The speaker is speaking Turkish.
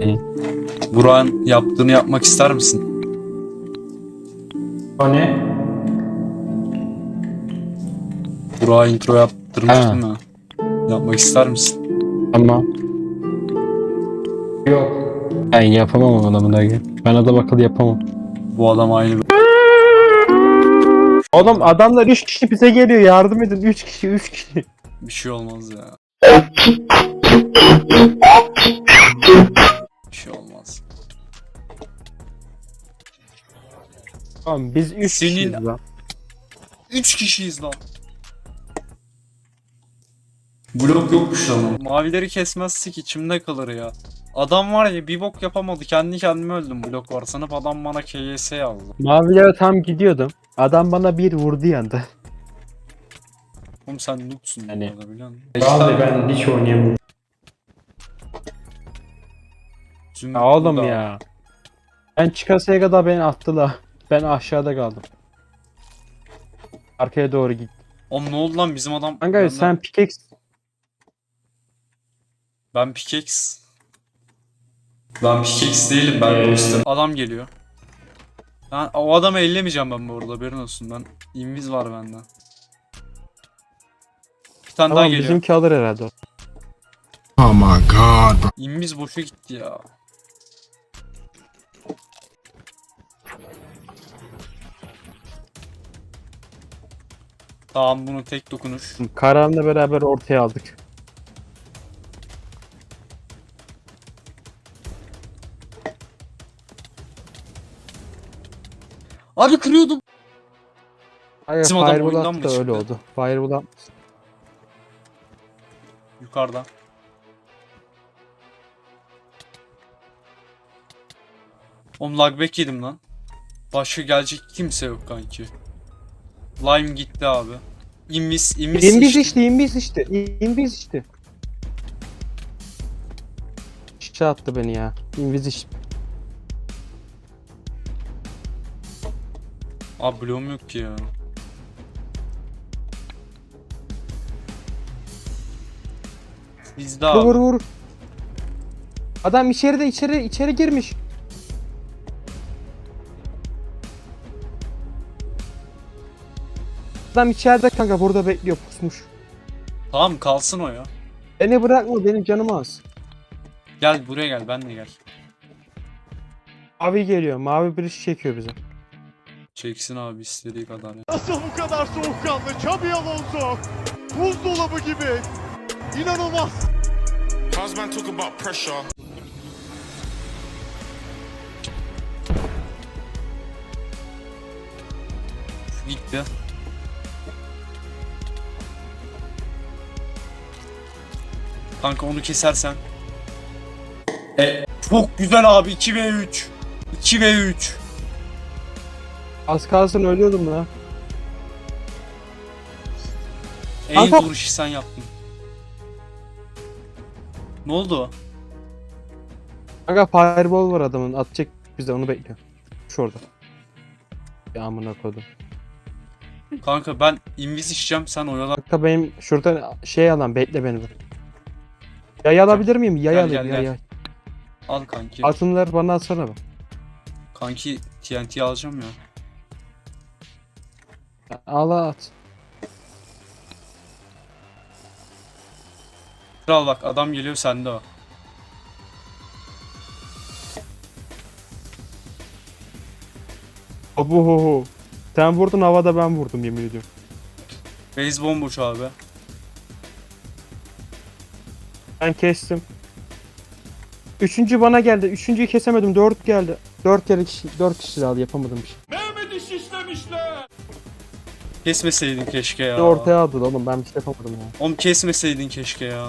İyi. Burak'ın yaptığını yapmak ister misin? O ne? Burak'a intro yaptırmıştım Ha. ya. Yapmak ister misin? Ama Yok. ben yapamam o adamı da. Ben adam akıllı yapamam. Bu adam aynı Oğlum adamlar 3 kişi bize geliyor yardım edin 3 kişi 3 kişi. bir şey olmaz ya. Tamam biz 3 Senin- kişiyiz lan. Üç kişiyiz lan. Blok yokmuş lan. Mavileri kesmezsek içimde kalır ya. Adam var ya bir bok yapamadı. Kendi kendime öldüm blok var. Sanıp adam bana KS yazdı. Mavilere tam gidiyordum. Adam bana bir vurdu yandı. Oğlum sen noobsun Yani- yani. bu arada biliyor musun? Vallahi ben hiç oynayamıyorum. Zümrüt Ya oğlum burada. ya. Ben çıkasaya kadar beni attılar. Ben aşağıda kaldım. Arkaya doğru git. Oğlum ne oldu lan bizim adam? Kanka Benden- sen pickaxe Ben pickaxe. Ben pickaxe değilim ben Ee. Adam geliyor. Ben o adamı ellemeyeceğim ben bu arada haberin olsun ben. inviz var bende. Bir tane daha Tamam geliyor. bizimki alır herhalde. Oh my god. İnviz boşa gitti ya. Tamam bunu tek dokunuş. Karan'la beraber ortaya aldık. Abi kırıyordum. Hayır Bizim adam Fireball oyundan attı mı da öyle çıktı? oldu. Fireball at- Yukarıda. Oğlum lagback yedim lan. Başka gelecek kimse yok kanki. Lime gitti abi. Invis, invis, İnviz işte. işte, inviz işte. İnviz işte. Şişe attı beni ya. İnviz işte. Abi bloğum yok ki ya. Bizde Vur abi. vur. Adam içeride içeri içeri girmiş. Adam içeride kanka burada bekliyor pusmuş. Tamam kalsın o ya. Beni bırakma benim canım az. Gel buraya gel ben de gel. Mavi geliyor. Mavi bir iş çekiyor bize. Çeksin abi istediği kadar ya. Nasıl bu kadar soğukkanlı? Xabi Alonso. Buzdolabı gibi. İnanılmaz. Cosman talk about pressure. Gitti. Kanka onu kesersen. E çok güzel abi 2 v 3. 2 v 3. Az kalsın ölüyordum lan. En Kanka- işi sen yaptın. Ne oldu? Kanka fireball var adamın. Atacak bize onu bekliyor. Şurada. Ya amına koydum. Kanka ben invis içeceğim sen oyalan. Kanka benim şurada şey alan bekle beni dur. Yay alabilir miyim? Yay Gel, alayım gel, yay gel. yay. Al kanki. Altınları bana atsana be. Kanki TNT alacağım ya. Al at. Kral bak adam geliyor sende o. Hu. Sen vurdun havada ben vurdum yemin ediyorum. Base bomboş abi. Ben kestim. Üçüncü bana geldi. Üçüncüyü kesemedim. Dört geldi. Dört kere kişi, dört kişi aldı. Yapamadım bir şey. Kesmeseydin keşke ya. Ortaya aldı oğlum. Ben bir şey yapamadım ya. Oğlum kesmeseydin keşke ya.